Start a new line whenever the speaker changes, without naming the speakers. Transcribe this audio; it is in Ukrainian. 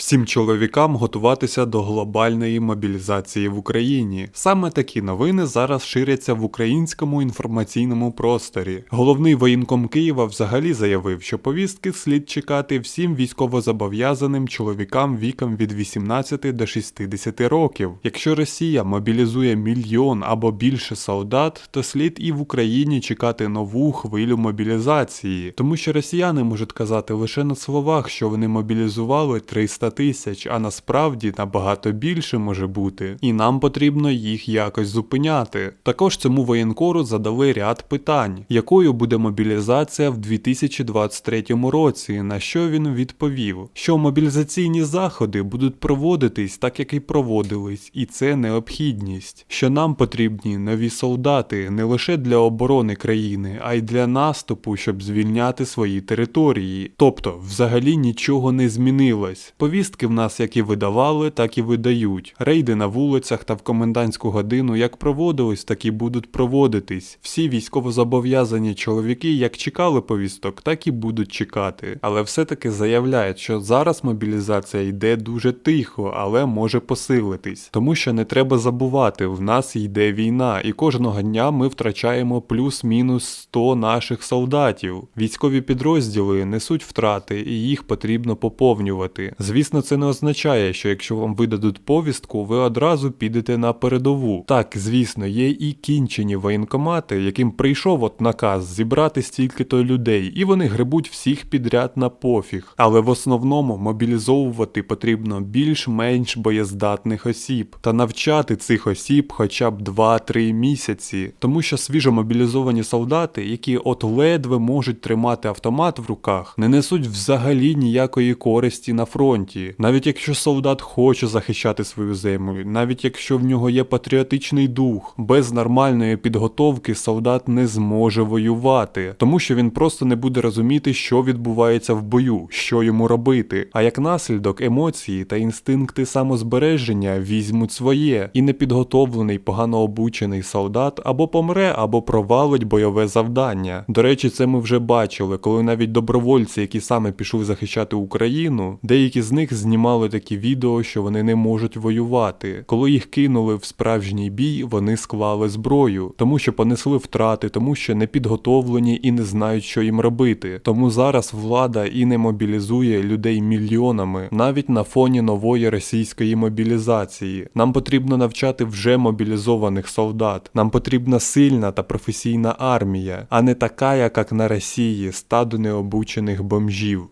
Всім чоловікам готуватися до глобальної мобілізації в Україні. Саме такі новини зараз ширяться в українському інформаційному просторі. Головний воєнком Києва взагалі заявив, що повістки слід чекати всім військовозобов'язаним чоловікам віком від 18 до 60 років. Якщо Росія мобілізує мільйон або більше солдат, то слід і в Україні чекати нову хвилю мобілізації, тому що росіяни можуть казати лише на словах, що вони мобілізували 300 тисяч, а насправді набагато більше може бути, і нам потрібно їх якось зупиняти. Також цьому воєнкору задали ряд питань, якою буде мобілізація в 2023 році, на що він відповів, що мобілізаційні заходи будуть проводитись так, як і проводились, і це необхідність, що нам потрібні нові солдати не лише для оборони країни, а й для наступу, щоб звільняти свої території. Тобто, взагалі нічого не змінилось. Повістки в нас як і видавали, так і видають. Рейди на вулицях та в комендантську годину як проводились, так і будуть проводитись. Всі військовозобов'язані чоловіки як чекали повісток, так і будуть чекати. Але все-таки заявляють, що зараз мобілізація йде дуже тихо, але може посилитись. Тому що не треба забувати, в нас йде війна, і кожного дня ми втрачаємо плюс-мінус 100 наших солдатів. Військові підрозділи несуть втрати, і їх потрібно поповнювати. Звісно, це не означає, що якщо вам видадуть повістку, ви одразу підете на передову. Так, звісно, є і кінчені воєнкомати, яким прийшов от наказ зібрати стільки-то людей, і вони гребуть всіх підряд на пофіг. Але в основному мобілізовувати потрібно більш-менш боєздатних осіб та навчати цих осіб хоча б 2-3 місяці, тому що свіжомобілізовані солдати, які от ледве можуть тримати автомат в руках, не несуть взагалі ніякої користі на фронті. Навіть якщо солдат хоче захищати свою землю, навіть якщо в нього є патріотичний дух, без нормальної підготовки солдат не зможе воювати, тому що він просто не буде розуміти, що відбувається в бою, що йому робити. А як наслідок емоції та інстинкти самозбереження візьмуть своє, і непідготовлений, погано обучений солдат або помре, або провалить бойове завдання. До речі, це ми вже бачили, коли навіть добровольці, які саме пішли захищати Україну, деякі з них знімали такі відео, що вони не можуть воювати. Коли їх кинули в справжній бій, вони склали зброю, тому що понесли втрати, тому що не підготовлені і не знають, що їм робити. Тому зараз влада і не мобілізує людей мільйонами, навіть на фоні нової російської мобілізації. Нам потрібно навчати вже мобілізованих солдат. Нам потрібна сильна та професійна армія, а не така, як на Росії, стадо необучених бомжів.